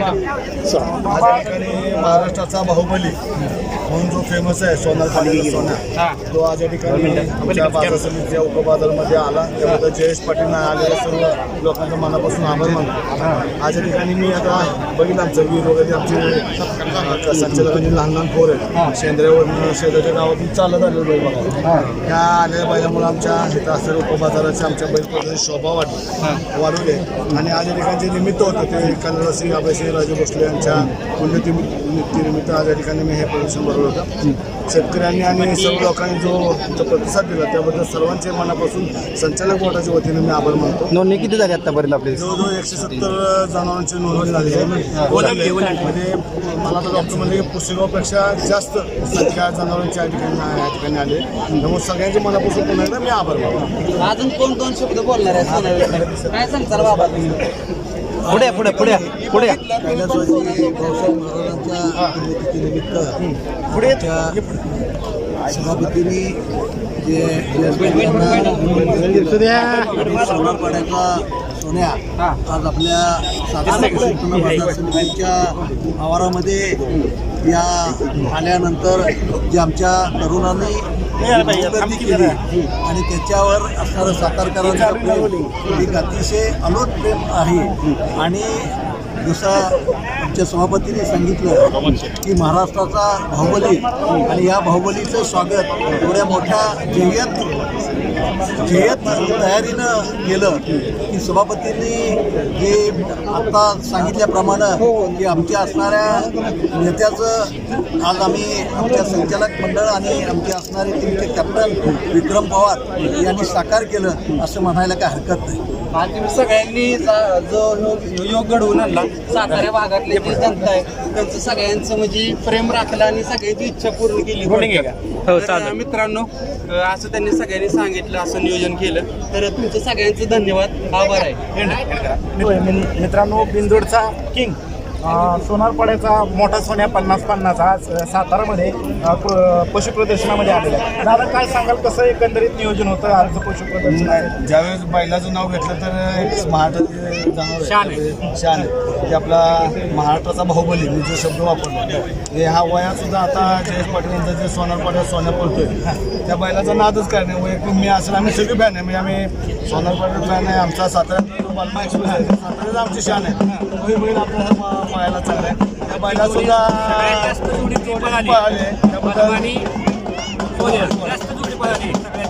या ठिकाणी महाराष्ट्राचा बाहुबली म्हणून जो फेमस आहे सोनार पाटील सोना तो आज या ठिकाणी बाजार समितीच्या उपबाजारमध्ये आला. त्याबद्दल जयेश पाटील आलेल्या सर्व लोकांच्या मनापासून आभार मानतो. आज या ठिकाणी मी आता बघितलं आमचं वीर वगैरे आमचे संचालकांनी लहान लहान पोर आहेत. शेंद्र्यावरून शेजारच्या गावातून चालत आलेलो बैल बघा. त्या आलेल्या बैलामुळे आमच्या इथं असलेल्या उपबाजाराची आमच्या बैल शोभा वाढली वाढवली. आणि आज या ठिकाणी जे निमित्त होतं ते कन्नडसिंग अभयसिंग राजे भोसले यांच्या पुण्यतिनिमित्त आज या ठिकाणी मी हे प्रदर्शन भरवलं होतं. शेतकऱ्यांनी आणि सर्व लोकांनी जो प्रतिसाद दिला त्याबद्दल सर्वांचे मनापासून संचालक बोर्डाच्या वतीने मी आभार मानतो. नोंदणी किती झाली आतापर्यंत आपली? जवळजवळ एकशे सत्तर जनावरांची नोंदणी झाली आहे. म्हणजे मला तर डॉक्टर म्हणजे पुस्तकापेक्षा जास्त संख्या जनावरांची या ठिकाणी या ठिकाणी आले त्यामुळे सगळ्यांचे मनापासून पुन्हा एकदा मी आभार मानतो. अजून कोण दोन शब्द बोलणार आहे सोन्याविषयी काय सांगताल बाबा तुम्ही? पुढे पुढे पुढे पुढे. कैलासवासी भाऊसाहेब महाराजांच्या पुण्यतिथीनिमित्त पुढे सभापतींनी जे सोनारपाड्याचा सोन्या आज आपल्या साधारण कृषी उत्पन्न बाजार समितीच्या आवारामध्ये या आल्यानंतर जे आमच्या तरुणांनी केली आणि त्याच्यावर असणारं सातारकरांचं प्रेम एक अतिशय अलोट प्रेम आहे. आणि जसं आमच्या सभापतीने सांगितलं की महाराष्ट्राचा बाहुबली आणि या बाहुबलीचं स्वागत एवढ्या मोठ्या जय्यत जय्यत तयारीनं केलं की सभापतींनी जे आता सांगितल्याप्रमाणे की आमच्या असणाऱ्या नेत्याचं आज आम्ही आमच्या संचालक मंडळ आणि आमचे असणारे टीमचे कॅप्टन विक्रम पवार यांनी साकार केलं असं म्हणायला काय हरकत नाही. आज तुम्ही सगळ्यांनी जा- योग- घडवून आणला. साताऱ्या भागातले जे जनता आहे त्यांचं सगळ्यांचं म्हणजे प्रेम राखलं आणि सगळ्यांची इच्छा पूर्ण केली. तर, मित्रांनो असं त्यांनी सगळ्यांनी सांगितलं असं नियोजन केलं. तर तुमचं सगळ्यांचं धन्यवाद. आभार आहे. मित्रांनो बिंदोडचा किंग सोनारपाड्याचा मोठा सोन्या पन्नास पन्नास आज अ, सातारामध्ये पशु प्रदर्शनामध्ये आलेला आहे. दादा काय सांगाल? कसं एकंदरीत नियोजन होतं आजचं पशु प्रदर्शन आहे ज्यावेळेस बैलाचं नाव घेतलं तर एक महाराष्ट्राचे जनावर शान आहे. शान आहे. ते आपला महाराष्ट्राचा बाहुबली मी जो शब्द वापरला हे हा वयात सुद्धा आता जयेश पाटील यांचा जे सोनार पाटील सोन्या पडतोय त्या बैलाचा नादच काय नाही. वैयक्तिक मी असेल आम्ही सगळे फॅन आहे. म्हणजे आम्ही सोनार पाटील फॅन आहे आमचा सातारा बालमा एक्सप्रेस आहे. साताऱ्याचा आमची शान आहे तोही बैल आपल्याला पाहायला चांगला आहे त्या बैला सुद्धा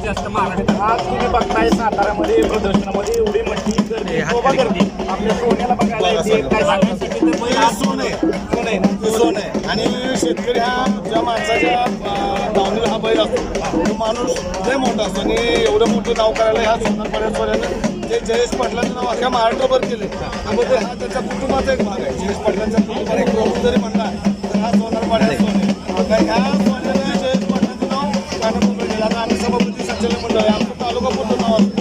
आज तुम्ही बघताय सातारामध्ये प्रदर्शनामध्ये एवढी मोठी गर्दी. शोभा गर्दी आपल्या सोन्याला बघायला येते. काय सांगाल सोन आहे सोन. आहे सोन. आहे आणि शेतकरी हा ज्या माणसाच्या दावणीला हा बैल असतो. तो माणूस लय मोठा असतो आणि एवढं मोठं नाव करायला ह्या सोनार पर्यंत जे जयेश पाटलांचं नाव अख्या महाराष्ट्रभर केले त्यामध्ये हा त्याच्या कुटुंबाचा एक भाग आहे. जयेश पाटलांच्या कुटुंबाला एक प्रमुख जरी म्हणला तर हा सोनार पाड्या सोन. ह्या सोन्याला जयेश पाटलांचं नाव कानापूर केलं आता आम्ही सभापती संचालक मंडळ आहे. आमचं तालुका पूर्ण नाव असतं.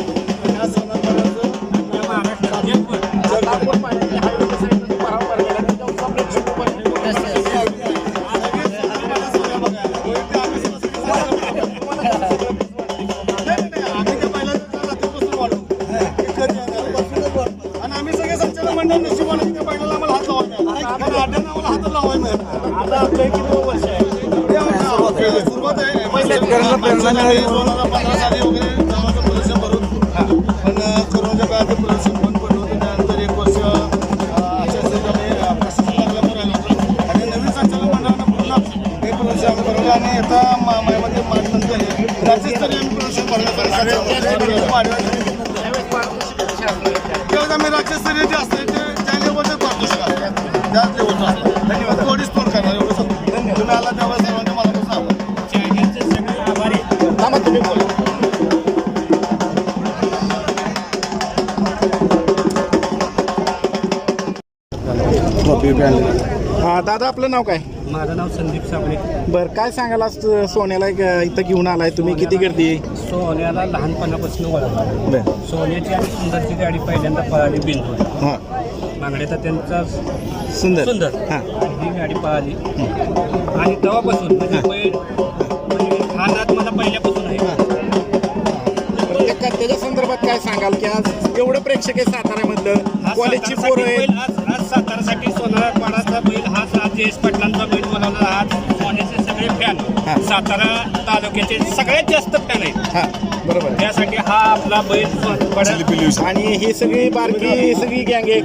नशिबाने त्या बैलाला आम्हाला हात लावायचा कारण अड्ड्यानं आम्हाला हात लावायला मिळत आता आपलं किती वर्ष आहे? सुरुवात आहे. आम्ही दोन हजार पंधरा साली वगैरे जनावरांचं प्रदर्शन भरून पण कोरोनाच्या काळात ते प्रदर्शन बंद पडलं होतं. त्यानंतर एक वर्ष अशा प्रशासन लागल्यामुळे आणि नवीन संचालक मंडळानं हे प्रदर्शन आम्ही भरवलं आणि आता मा- महिन्यामध्ये मार्च नंतर राज्यस्तरीय आम्ही प्रदर्शन भरलं. त्यावेळेस आम्ही राज्यस्तरीय जे असते दादा आपलं नाव काय? माझं नाव संदीप साबळे बर काय आज सोन्याला इथं घेऊन आलाय तुम्ही? किती गर्दी? सोन्याला लहानपणापासून वळवलं सोन्याची आणि सुंदरची गाडी पहिल्यांदा पळाली बिंदू हां. बांगड्याचा त्यांचा सुंदर. सुंदर. हां. ही गाडी पळाली. आणि तेव्हापासून म्हणजे बैल म्हणजे हा नाद मला पहिल्यापासून आहे. त्या- त्याच्या संदर्भात काय सांगाल की आज एवढं प्रेक्षक आहे साताऱ्यामधलं? आज कॉलेजची पोरं आहेत. बैल आज आज सातारा त्यासाठी सोनारपाडाचा बैल हाच आज जयेश पाटलांचा बैल बनवला आज सोन्याचे सगळे फॅन सातारा तालुक्याचे सगळ्यात जास्त फॅन आहेत. हा. बरोबर. त्यासाठी हा आपला बैल आणि ही सगळी बारकी सगळी गँग आहे.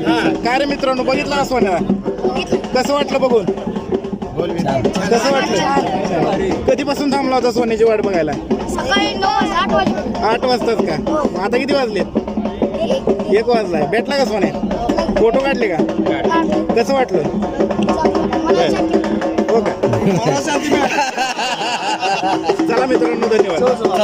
काय रे मित्रांनो बघितलं ना सोन्या कसं वाटलं बघून? कसं वाटलं? कधीपासून थांबला होता सोन्याची वाट बघायला? आठ वाजता. आठ वाजताच का? आता किती वाजलेत? एक वाजलाय. भेटला का सोन्या? फोटो काढले का? कसं वाटलं? हो का? चला मित्रांनो धन्यवाद.